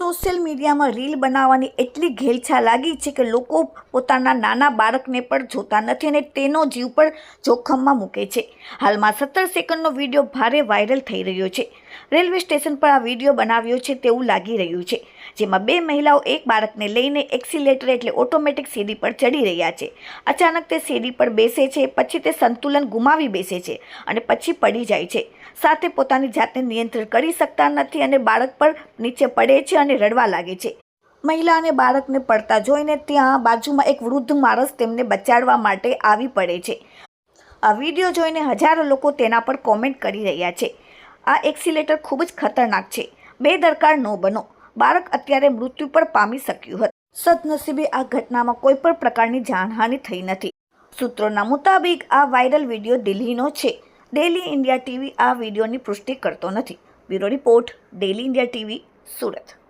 Social મીડિયામાં reel બનાવવાની એટલી ઘેલછા લાગી છે કે લોકો પોતાના નાના બાળકને પણ જોતા નથી અને તેનો જીવ પણ જોખમમાં મૂકે છે. હાલમાં સત્તર સેકન્ડનો વીડિયો ભારે વાયરલ થઈ રહ્યો છે. રેલવે સ્ટેશન પર આ વીડિયો બનાવ્યો છે તેવું લાગી રહ્યું છે, જેમાં બે મહિલાઓ એક બાળકને લઈને એક્સિલેટર એટલે ઓટોમેટિક સીડી પર ચડી રહ્યા છે. અચાનક તે સીડી પર બેસે છે, પછી તે સંતુલન ગુમાવી બેસે છે અને પછી પડી જાય છે. સાથે પોતાની જાતને નિયંત્રણ કરી શકતા નથી અને બાળક પર નીચે પડે છે અને રડવા લાગે છે. મહિલા અને બાળકને પડતા જોઈને ત્યાં બાજુમાં એક વૃદ્ધ માણસ તેમને બચાડવા માટે આવી પડે છે. આ વીડિયો જોઈને હજારો લોકો તેના પર કોમેન્ટ કરી રહ્યા છે. આ એક્સિલેટર ખૂબ જ ખતરનાક છે. બેદરકાર ન બનો. બાળક અત્યારે મૃત્યુ પણ પામી શક્યું હતું. સદનસીબે આ ઘટનામાં કોઈ પણ પ્રકારની જાનહાનિ થઈ નથી. સૂત્રોના મુતાબિક આ વાયરલ વીડિયો દિલ્હીનો છે. ડેલી ઇન્ડિયા ટીવી આ વિડીયોની પુષ્ટિ કરતો નથી. Bureau report daily India TV, Surat.